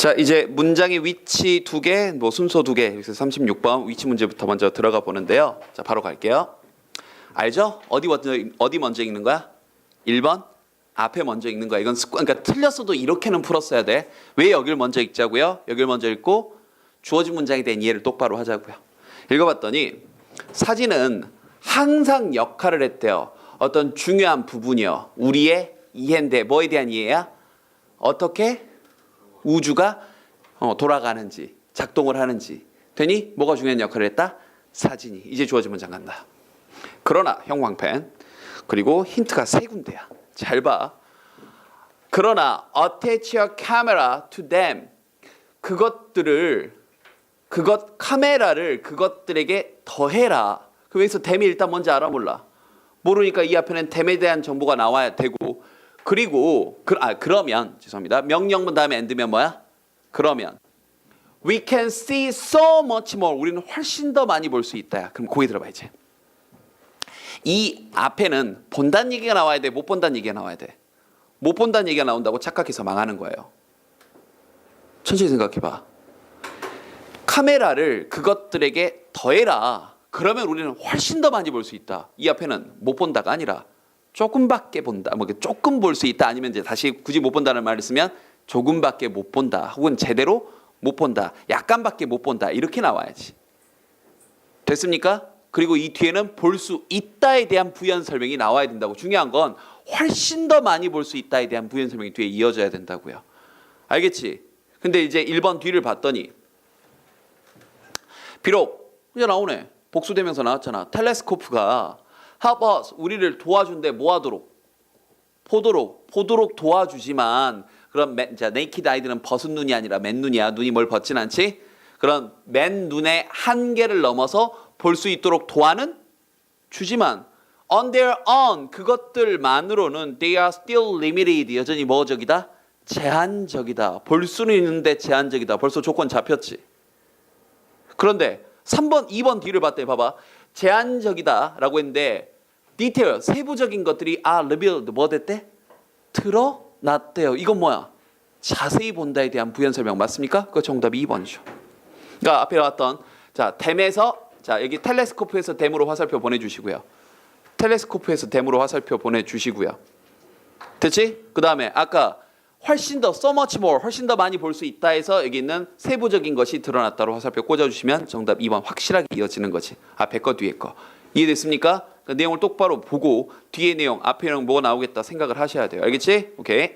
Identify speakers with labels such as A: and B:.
A: 자 이제 문장의 위치 두 개, 뭐 순서 두 개, 그래서 36번 위치 문제부터 먼저 들어가 보는데요. 자 바로 갈게요. 알죠? 어디 먼저 어디 먼저 읽는 거야? 1번 앞에 먼저 읽는 거야. 이건 습관. 그러니까 틀렸어도 이렇게는 풀었어야 돼. 왜 여길 먼저 읽자고요? 여길 먼저 읽고 주어진 문장에 대한 이해를 똑바로 하자고요. 읽어봤더니 사진은 항상 역할을 했대요. 어떤 중요한 부분이요. 우리의 이해인데 뭐에 대한 이해야? 어떻게 우주가 어, 돌아가는지 작동을 하는지 되니 뭐가 중요한 역할을 했다? 사진이 이제 주어진 문장 간다. 그러나 형광펜 그리고 힌트가 세 군데야. 잘 봐. 그러나 attach your camera to them 그것들을 그것 카메라를 그것들에게 더해라. 그 여기서 댐이 일단 뭔지 알아 몰라. 모르니까 이 앞에는 댐에 대한 정보가 나와야 되고 그리고 그, 아 그러면 죄송합니다. 명령문 다음에 엔드면 뭐야? 그러면 we can see so much more. 우리는 훨씬 더 많이 볼 수 있다. 그럼 고기 들어봐 이제. 이 앞에는 본다는 얘기가 나와야 돼, 못 본다는 얘기가 나와야 돼. 못 본다는 얘기가 나온다고 착각해서 망하는 거예요. 천천히 생각해봐. 카메라를 그것들에게 더해라. 그러면 우리는 훨씬 더 많이 볼 수 있다. 이 앞에는 못 본다가 아니라 조금밖에 본다. 뭐 조금 볼 수 있다. 아니면 이제 다시 굳이 못 본다는 말을 쓰면 조금밖에 못 본다. 혹은 제대로 못 본다. 약간밖에 못 본다. 이렇게 나와야지. 됐습니까? 그리고 이 뒤에는 볼 수 있다에 대한 부연 설명이 나와야 된다고. 중요한 건 훨씬 더 많이 볼 수 있다에 대한 부연 설명이 뒤에 이어져야 된다고요. 알겠지? 근데 이제 1번 뒤를 봤더니 비록 이제 나오네. 복수대명사 나왔잖아. 텔레스코프가 help us 우리를 도와준대 뭐 하도록 보도록 보도록 도와주지만 그런 맨, 자 네이키드 아이들은 벗은 눈이 아니라 맨 눈이야. 눈이 뭘 벗진 않지? 그런 맨 눈의 한계를 넘어서 볼 수 있도록 도와는 주지만 on their own 그것들만으로는 they are still limited 여전히 뭐적이다? 제한적이다. 볼 수는 있는데 제한적이다. 벌써 조건 잡혔지. 그런데 3번, 2번 뒤를 봤더니 봐봐. 제한적이다라고 했는데 디테일, 세부적인 것들이 아 revealed 뭐 됐대? 드러났대요. 이건 뭐야? 자세히 본다에 대한 부연 설명 맞습니까? 그 정답이 2번이죠. 그러니까 앞에 나왔던 자 댐에서 자 여기 텔레스코프에서 댐으로 화살표 보내 주시고요. 텔레스코프에서 댐으로 화살표 보내 주시고요. 됐지? 그 다음에 아까 훨씬 더 so much more 훨씬 더 많이 볼 수 있다 해서 여기 있는 세부적인 것이 드러났다로 화살표 꽂아 주시면 정답 2번 확실하게 이어지는 거지. 앞에 거 뒤에 거. 이해됐습니까? 그 내용을 똑바로 보고 뒤에 내용 앞에 내용 뭐가 나오겠다 생각을 하셔야 돼요. 알겠지? 오케이.